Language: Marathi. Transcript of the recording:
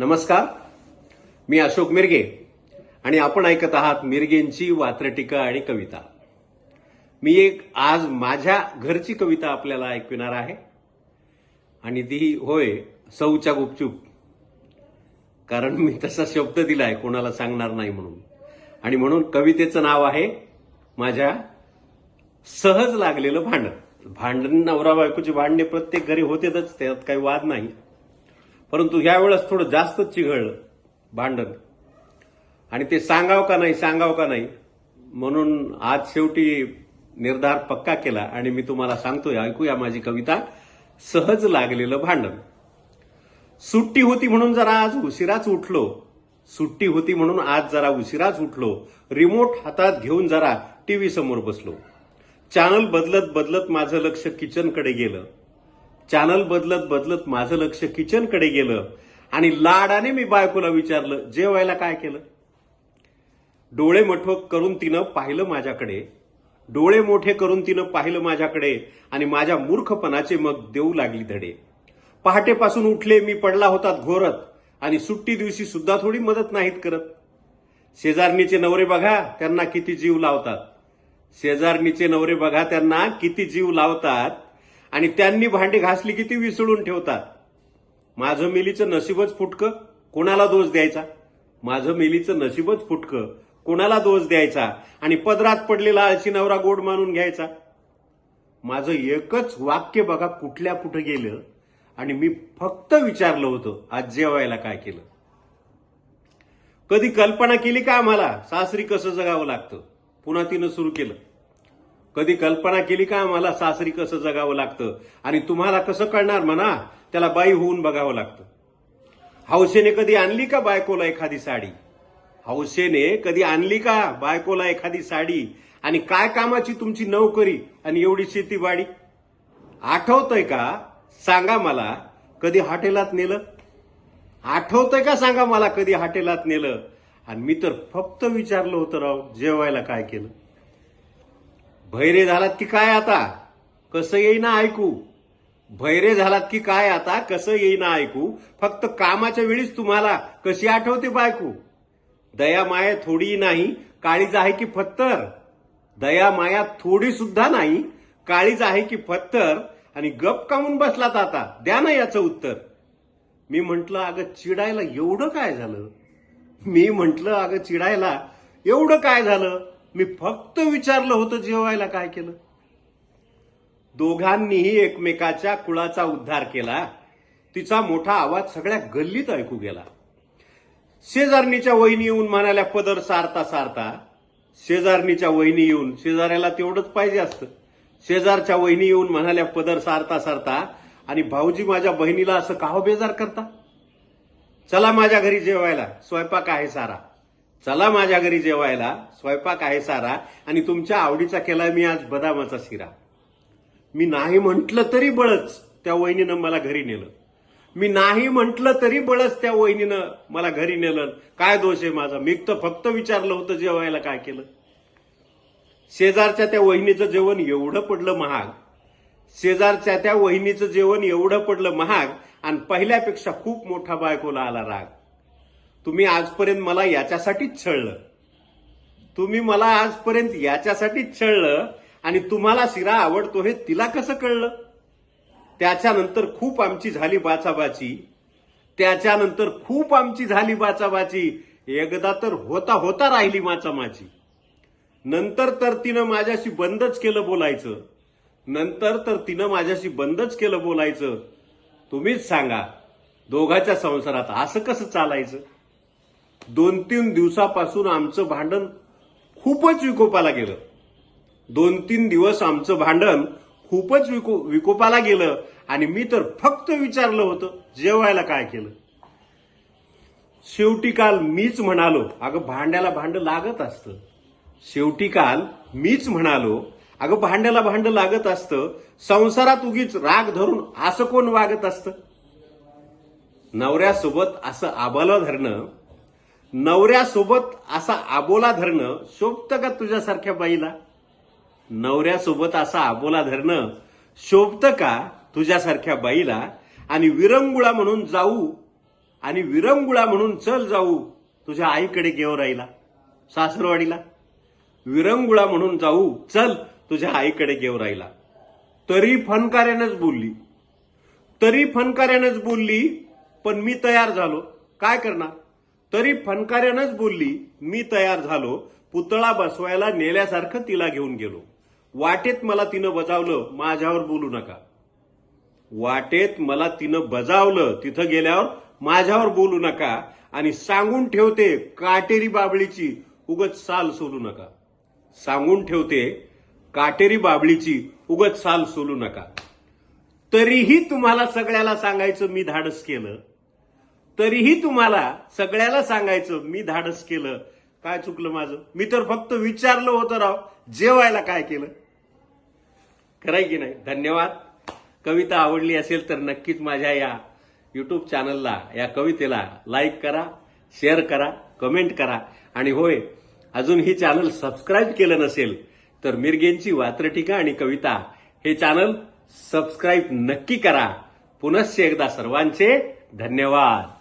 नमस्कार. मी अशोक मिरगे आणि आपण ऐकत आहात मिरगेंची वात्रटिका आणि कविता. मी एक आज माझ्या घरची कविता आपल्याला ऐकविणार आहे. आणि ती होय सौच्या गुपचूप. कारण मी तसा शब्द दिलाय कोणाला सांगणार नाही म्हणून. आणि म्हणून कवितेचं नाव आहे माझ्या सहज लागलेलं भांडण. भांडण नवरा बायकोची भांडणे प्रत्येक घरी होतेच त्यात काही वाद नाही. परंतु ह्या वेळेस थोडं जास्तच चिघळलं भांडण. आणि ते सांगाव का नाही सांगाव का नाही म्हणून आज शेवटी निर्धार पक्का केला आणि मी तुम्हाला सांगतोय ऐकूया माझी कविता सहज लागलेलं भांडण. सुट्टी होती म्हणून जरा आज उशिराच उठलो. सुट्टी होती म्हणून आज जरा उशिराच उठलो. रिमोट हातात घेऊन जरा टीव्ही समोर बसलो. चॅनल बदलत बदलत माझं लक्ष किचनकडे गेलं. चॅनल बदलत बदलत माझं लक्ष किचनकडे गेलं आणि लाडाने मी बायकोला विचारलं जेवायला काय केलं? डोळे मोठं करून तिनं पाहिलं माझ्याकडे डोळे मोठे करून तिनं पाहिलं माझ्याकडे आणि माझ्या मूर्खपणाचे मग देऊ लागली धडे. पहाटेपासून उठले मी पडला होता घोरत आणि सुट्टी दिवशी सुद्धा थोडी मदत नाहीत करत. शेजारणीचे नवरे बघा त्यांना किती जीव लावतात. शेजारणीचे नवरे बघा त्यांना किती जीव लावतात. आणि त्यांनी भांडी घासली की ती विसळून ठेवतात. माझं मिलीचं नशीबच फुटकं कोणाला दोष द्यायचा? माझं मिलीचं नशीबच फुटकं कोणाला दोष द्यायचा? आणि पदरात पडलेला आळशी नवरा गोड मानून घ्यायचा? माझं एकच वाक्य बघा कुठल्या कुठं गेलं? आणि मी फक्त विचारलं होतं आज जेवायला काय केलं? कधी कल्पना केली का आम्हाला? सासरी कसं जगावं लागतं? पुन्हा तिनं सुरू केलं. कधी कल्पना केली का आम्हाला सासरी कसं जगावं लागतं? आणि तुम्हाला कसं कळणार म्हणा त्याला बाई होऊन बघावं लागतं. हौसेने कधी आणली का बायकोला एखादी साडी? हौसेने कधी आणली का बायकोला एखादी साडी? आणि काय कामाची तुमची नोकरी आणि एवढी शेतीवाडी आठवतंय का? सांगा मला कधी हॉटेलात नेलं? आठवतंय का? सांगा मला कधी हॉटेलात नेलं? आणि मी तर फक्त विचारलं होतं राव जेवायला काय केलं? भैरे झालात की काय आता? कसं येईना ऐकू? भैरे झालात की काय आता? कसं येईना ऐकू? फक्त कामाच्या वेळीच तुम्हाला कशी आठवते बायकू? दया माया थोडी नाही काळीज आहे की फत्तर? दया माया थोडी सुद्धा नाही काळीज आहे की फत्तर? आणि गप कामून बसलात आता. द्या ना याचं उत्तर. मी म्हंटल अगं चिडायला एवढं काय झालं? मी म्हंटल अगं चिडायला एवढं काय झालं? मी फक्त विचारलं होतं जेवायला काय केलं. दोघांनीही एकमेकाच्या कुळाचा उद्धार केला. तिचा मोठा आवाज सगळ्या गल्लीत ऐकू गेला. शेजारणीच्या वहिनी येऊन म्हणाल्या पदर सारता सारता. शेजारणीच्या वहिनी येऊन शेजाऱ्याला तेवढंच पाहिजे असतं. शेजारच्या वहिनी येऊन म्हणाल्या पदर सारता सारता. आणि भाऊजी माझ्या बहिणीला असं काहो बेजार करता? चला माझ्या घरी जेवायला. स्वयंपाक आहे सारा. चला माझ्या घरी जेवायला. स्वयंपाक आहे सारा. आणि तुमच्या आवडीचा केला मी आज बदामाचा शिरा. मी नाही म्हटलं तरी बळच त्या वहिनीनं मला घरी नेलं. मी नाही म्हटलं तरी बळच त्या वहिनीनं मला घरी नेलं. काय दोष आहे माझा? मी तर फक्त विचारलं होतं जेवायला काय केलं. शेजारच्या त्या वहिनीचं जेवण एवढं पडलं महाग. शेजारच्या त्या वहिनीचं जेवण एवढं पडलं महाग. आणि पहिल्यापेक्षा खूप मोठा बायकोला आला राग. तुम्ही आजपर्यंत मला याच्यासाठीच छळलं. तुम्ही मला आजपर्यंत याच्यासाठीच छळलं आणि तुम्हाला शिरा आवडतो हे तिला कसं कळलं? त्याच्यानंतर खूप आमची झाली बाचाबाची. त्याच्यानंतर खूप आमची झाली बाचाबाची. एकदा तर होता होता राहिली माचामाची नंतर तर तिनं माझ्याशी बंदच केलं बोलायचं. नंतर तर तिनं माझ्याशी बंदच केलं बोलायचं. तुम्हीच सांगा दोघाच्या संसारात असं कसं चालायचं? दोन तीन दिवसापासून आमचं भांडण खूपच विकोपाला गेलं. दोन तीन दिवस आमचं भांडण खूपच विको विकोपाला गेलं आणि मी तर फक्त विचारलं होतं जेवायला काय केलं? शेवटी काल मीच म्हणालो अगं भांड्याला भांड लागत असतं. शेवटी काल मीच म्हणालो अगं भांड्याला भांड लागत असतं संसारात उगीच राग धरून असं कोण वागत असतं? नवऱ्यासोबत असं आबाला धरणं नवऱ्यासोबत असा आबोला धरणं शोभतं का तुझ्यासारख्या बाईला? नवऱ्यासोबत असा आबोला धरणं शोभतं का तुझ्यासारख्या बाईला? आणि विरंगुळा म्हणून जाऊ आणि विरंगुळा म्हणून चल जाऊ तुझ्या आईकडे घेऊन राहिला सासरवाडीला. विरंगुळा म्हणून जाऊ चल तुझ्या आईकडे घेऊन राहिला. तरी फनकार्यानंच बोलली. तरी फनकार्यानंच बोलली पण मी तयार झालो. काय करणार? तरी फणकाऱ्यानंच बोलली मी तयार झालो. पुतळा बसवायला नेल्यासारखं तिला घेऊन गेलो. वाटेत मला तिनं बजावलं माझ्यावर बोलू नका. वाटेत मला तिनं बजावलं तिथं गेल्यावर माझ्यावर बोलू नका आणि सांगून ठेवते काटेरी बाबळीची उगत साल सोलू नका. सांगून ठेवते काटेरी बाबळीची उगत साल सोलू नका. तरीही तुम्हाला सगळ्याला सांगायचं मी धाडस केलं. तरीही तुम्हाला सगळ्याला सांगायचं मी धाडस केलं. काय चुकलं माझं? मी तर फक्त विचारलं होतं राव जेवायला काय केलं? खरंय की नाही? धन्यवाद. कविता आवडली असेल तर नक्कीच माझ्या या युट्यूब चॅनलला या कवितेला लाईक करा शेअर करा कमेंट करा. आणि होय अजून ही चॅनल सबस्क्राईब केलं नसेल तर मिरगेंची वात्रटिका आणि कविता हे चॅनल सबस्क्राईब नक्की करा. पुनश्च एकदा सर्वांचे धन्यवाद.